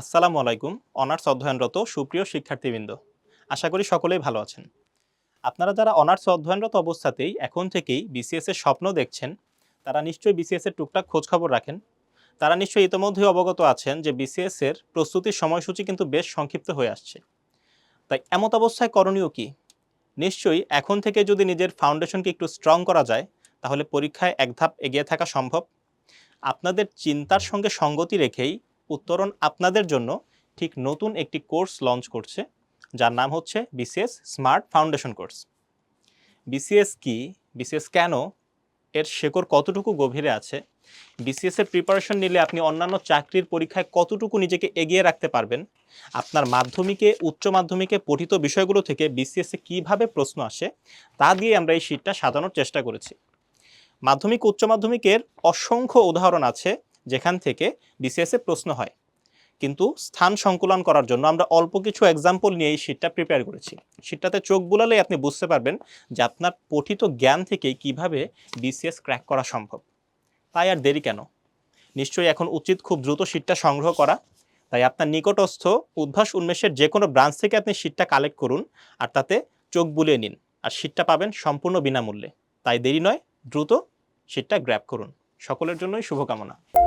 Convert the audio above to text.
আসসালামু আলাইকুম, অনার্স অধ্যয়নরত সুপ্রিয় শিক্ষার্থীবৃন্দ। আশা করি সকলেই ভালো আছেন। আপনারা যারা অনার্স অধ্যয়নরত অবস্থাতেই এখন থেকেই বিসিএস এর স্বপ্ন দেখছেন, তারা নিশ্চয়ই বিসিএস এর টুকটাক খোঁজখবর রাখেন। তারা নিশ্চয়ই ইতিমধ্যেই অবগত আছেন যে বিসিএস এর প্রস্তুতির সময়সূচি কিন্তু বেশ সংক্ষিপ্ত হয়ে আসছে। তাই এমত অবস্থায় করণীয় কি? নিশ্চয়ই এখন থেকে যদি নিজের ফাউন্ডেশনকে একটু স্ট্রং করা যায়, তাহলে পরীক্ষায় এক ধাপ এগিয়ে থাকা সম্ভব। আপনাদের চিন্তার সঙ্গে সঙ্গতি রেখেই উত্তরণ আপনাদের জন্য ঠিক নতুন একটি কোর্স লঞ্চ করছে, যার নাম হচ্ছে BCS smart foundation course. BCS কি? বিসিএস কেন? এর শেকড় কতটুকু গভীরে আছে? বিসিএস এর প্রিপারেশন নিলে আপনি অন্যান্য চাকরির পরীক্ষায় কতটুকু নিজেকে এগিয়ে রাখতে পারবেন? আপনার মাধ্যমিকে, উচ্চ মাধ্যমিকে পঠিত বিষয়গুলো থেকে বিসিএস কীভাবে প্রশ্ন আসে, তা দিয়ে আমরা এই শীটটা সাজানোর চেষ্টা করেছি। মাধ্যমিক, উচ্চ মাধ্যমিকের অসংখ্য উদাহরণ আছে যেখান থেকে বিসিএস প্রশ্ন হয়। কিন্তু স্থান সংকুলন করার জন্য আমরা অল্প কিছু এক্সাম্পল নিয়ে এই শীটটা প্রিপেয়ার করেছি। শীটটাতে চোখ বুলালে আপনি বুঝতে পারবেন যে আপনার পঠিত জ্ঞান থেকে কীভাবে বিসিএস ক্র্যাক করা সম্ভব। তাই আর দেরি কেন? নিশ্চয়ই এখন উচিত খুব দ্রুত শীটটা সংগ্রহ করা। তাই আপনার নিকটস্থ উদ্ভাস উন্মেষের যে কোনো ব্রাঞ্চ থেকে আপনি শীটটা কালেক্ট করুন আর তাতে চোখ বুলিয়ে নিন। আর শীটটা পাবেন সম্পূর্ণ বিনামূল্যে। তাই দেরি নয়, দ্রুত শীটটা গ্র্যাব করুন। সকলের জন্যই শুভকামনা।